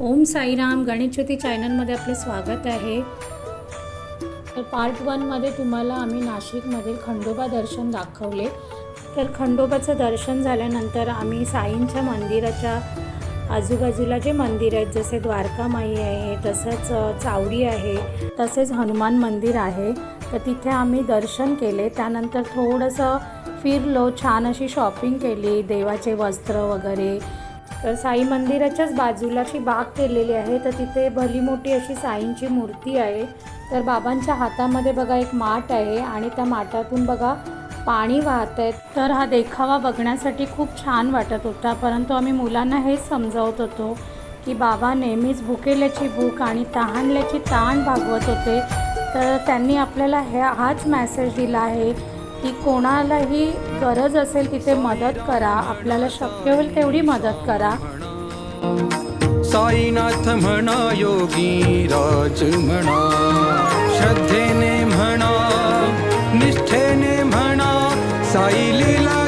ओम साईराम गणेशज्योती चॅनलमध्ये आपलं स्वागत आहे. तर पार्ट वनमध्ये तुम्हाला आम्ही नाशिकमधील खंडोबा दर्शन दाखवले. तर खंडोबाचं दर्शन झाल्यानंतर आम्ही साईंच्या मंदिराच्या आजूबाजूला जे मंदिर आहेत जसे द्वारकामाई आहे तसंच चावडी आहे तसेच हनुमान मंदिर आहे. तर तिथे आम्ही दर्शन केले. त्यानंतर थोडंसं फिरलो छान अशी शॉपिंग केली देवाचे वस्त्र वगैरे तर साई मंदिराच्याच बाजूला अशी बाग केलेली आहे. तर तिथे भली मोठी अशी साईंची मूर्ती आहे. तर बाबांच्या हातामध्ये बघा एक माठ आहे आणि त्या माठातून बघा पाणी वाहत आहेत तर हा देखावा बघण्यासाठी खूप छान वाटत होता. परंतु आम्ही मुलांना हेच समजावत होतो की बाबा नेहमीच भुकेल्याची भूक आणि तहानल्याची ताण भागवत होते. तर त्यांनी आपल्याला ह्या हाच मॅसेज दिला आहे की कोणालाही गरज असेल तिथे मदत करा. आपल्याला शक्य होईल तेवढी मदत करा. साईनाथ म्हणा योगी राज म्हणा श्रद्धेने म्हणा निष्ठेने म्हणा साई लीला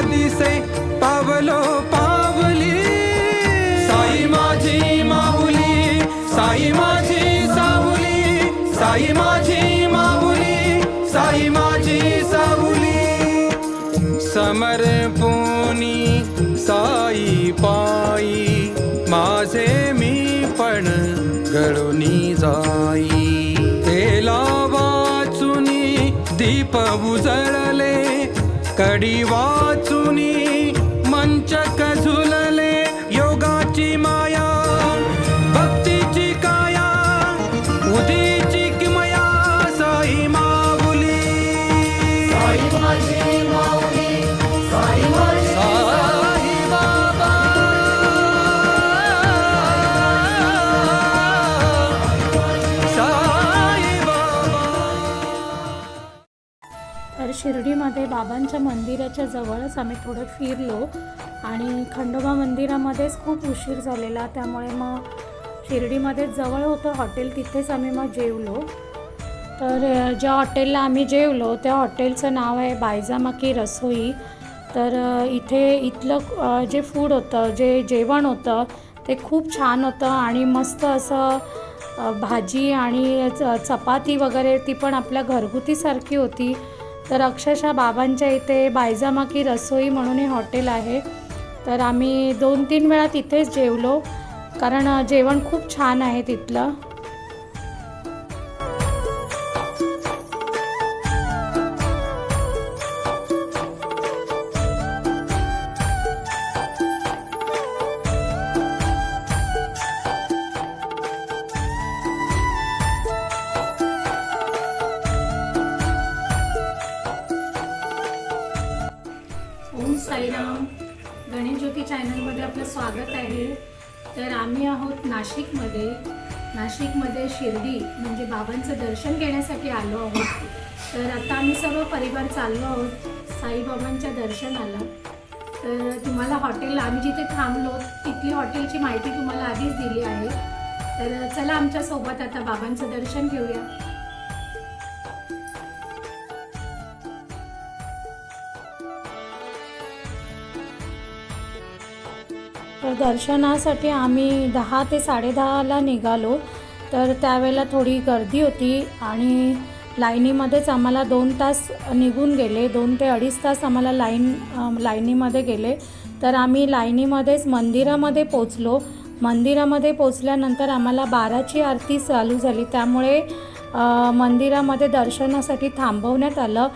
गळूनी जाई. तेला वाचुनी दीप उजळले कडी वाचुनी मंचक झुलले योगाची माया भक्तीची काया उदीची किमया साई माऊली. साई माझी शिर्डीमध्ये बाबांच्या मंदिराच्या जवळच आम्ही थोडं फिरलो. आणि खंडोबा मंदिरामध्येच खूप उशीर झालेला त्यामुळे मग शिर्डीमध्येच जवळ होतं हॉटेल तिथेच आम्ही मग जेवलो. तर ज्या हॉटेलला आम्ही जेवलो त्या हॉटेलचं नाव आहे बायजामाकी रसोई. तर इथे इथलं जे फूड होतं जे जेवण होतं ते खूप छान होतं आणि मस्त असं भाजी आणि च चपाती वगैरे ती पण आपल्या घरगुतीसारखी होती. तर अक्षरशः बाबांच्या इथे बायजामाकी रसोई म्हणून हे हॉटेल आहे. तर आम्ही दोन तीन वेळा तिथेच जेवलो. कारण जेवण खूप छान आहे तिथलं. साईराम गणेश ज्योती चॅनलमध्ये आपलं स्वागत आहे. तर आम्ही आहोत नाशिकमध्ये. नाशिकमध्ये शिर्डी म्हणजे बाबांचं दर्शन घेण्यासाठी आलो आहोत. तर आता आम्ही सर्व परिवार चाललो आहोत साईबाबांच्या दर्शनाला. तर तुम्हाला हॉटेल आम्ही जिथे थांबलो तिथली हॉटेलची माहिती तुम्हाला आधीच दिली आहे. तर चला आमच्यासोबत आता बाबांचं दर्शन घेऊया. दर्शनासाठी आम्ही दहा ते साडेदहाला निघालो. तर त्यावेळेला थोडी गर्दी होती आणि लाईनीमध्येच आम्हाला दोन तास निघून गेले. दोन ते अडीच तास आम्हाला लाईन लाईनीमध्ये गेले. तर आम्ही लाईनीमध्येच मंदिरामध्ये पोचलो मंदिरामध्ये पोचल्यानंतर आम्हाला बाराची आरती चालू झाली. त्यामुळे मंदिरामध्ये दर्शनासाठी थांबवण्यात आलं.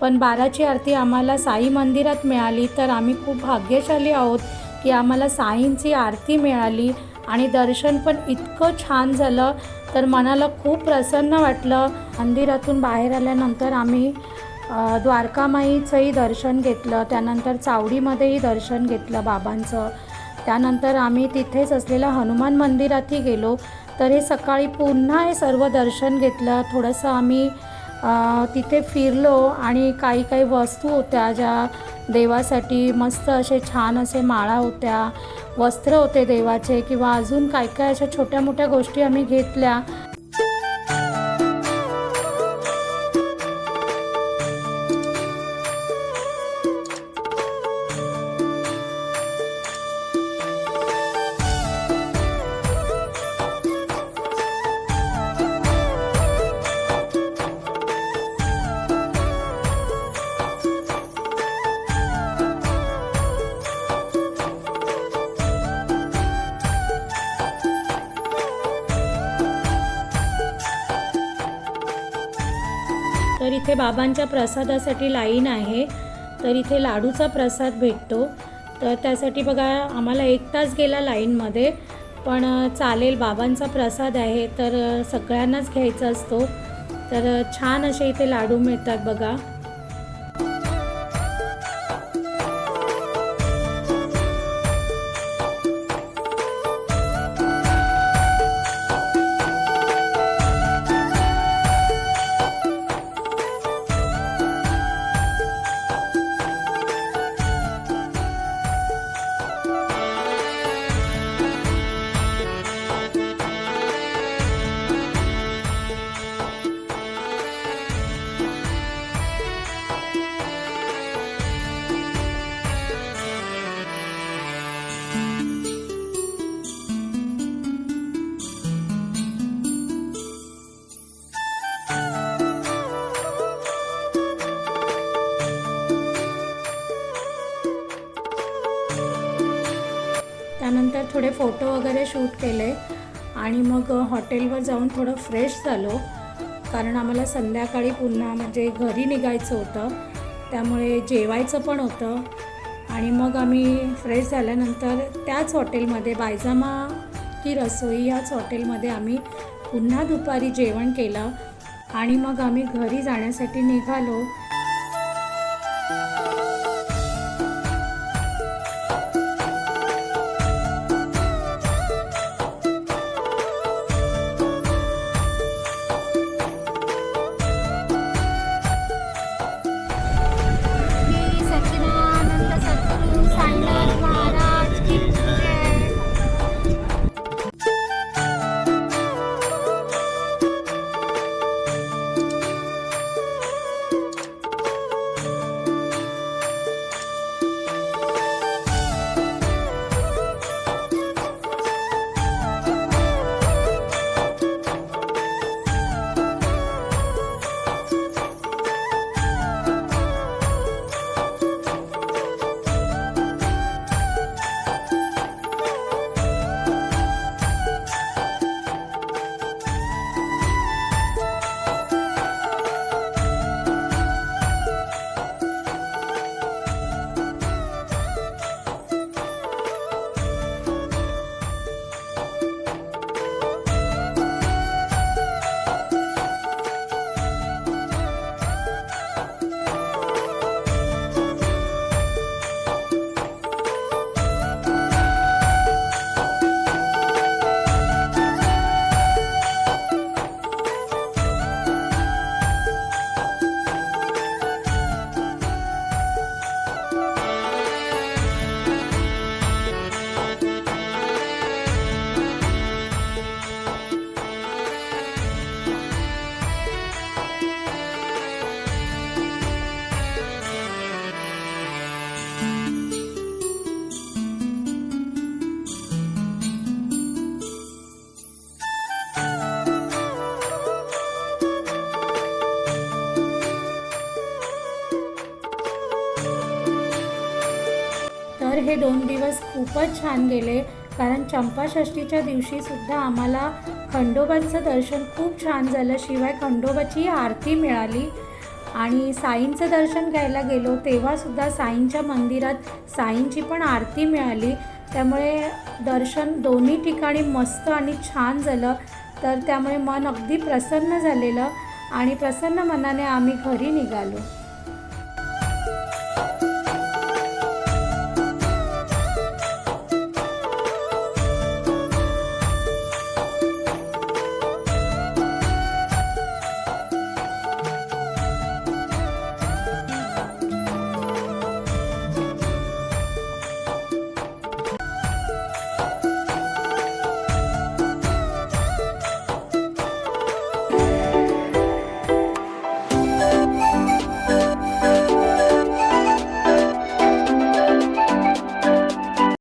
पण बाराची आरती आम्हाला साई मंदिरात मिळाली. तर आम्ही खूप भाग्यशाली आहोत. की आम्हाला साईंची आरती मिळाली आणि दर्शन पण इतकं छान झालं तर मनाला खूप प्रसन्न वाटलं. मंदिरातून बाहेर आल्यानंतर आम्ही द्वारकामाईचंही दर्शन घेतलं त्यानंतर चावडीमध्येही दर्शन घेतलं बाबांचं. त्यानंतर आम्ही तिथेच असलेल्या हनुमान मंदिरातही गेलो तर हे सकाळी पुन्हा हे सर्व दर्शन घेतलं. थोडंसं आम्ही तिथे फिरलो आणि काही काही वस्तू होत्या ज्या देवासाठी मस्त असे छान असे माळा होत्या वस्त्र होते देवाचे किंवा अजून काय काय अशा छोट्या मोठ्या गोष्टी आम्ही घेतल्या. तर इथे बाबांच्या प्रसादासाठी लाईन आहे. तर इथे लाडूचा प्रसाद भेटतो. तर त्यासाठी बघा आम्हाला एक तास गेला लाईनमध्ये पण चालेल बाबांचा प्रसाद आहे तर सगळ्यांनाच घ्यायचा असतो. तर छान असे इथे लाडू मिळतात बघा. फोटो वगैरे शूट केले आणि मग हॉटेलवर जाऊन थोडं फ्रेश झालो. कारण आम्हाला संध्याकाळी पुन्हा म्हणजे घरी निघायचं होतं. त्यामुळे जेवायचं पण होतं. आणि मग आम्ही फ्रेश झाल्यानंतर त्याच हॉटेलमध्ये बायजामा की रसोई याच हॉटेलमध्ये आम्ही पुन्हा दुपारी जेवण केलं. आणि मग आम्ही घरी जाण्यासाठी निघालो. दोन दिवस खूपच छान गेले. कारण चंपाषष्टीच्या दिवशी सुद्धा आम्हाला खंडोबाचं दर्शन खूप छान झालं. शिवाय खंडोबाची आरती मिळाली. आणि साईंचं दर्शन घ्यायला गेलो तेव्हासुद्धा साईंच्या मंदिरात साईंची पण आरती मिळाली. त्यामुळे दर्शन दोन्ही ठिकाणी मस्त आणि छान झालं. तर त्यामुळे मन अगदी प्रसन्न झालेलं आणि प्रसन्न मनाने आम्ही घरी निघालो.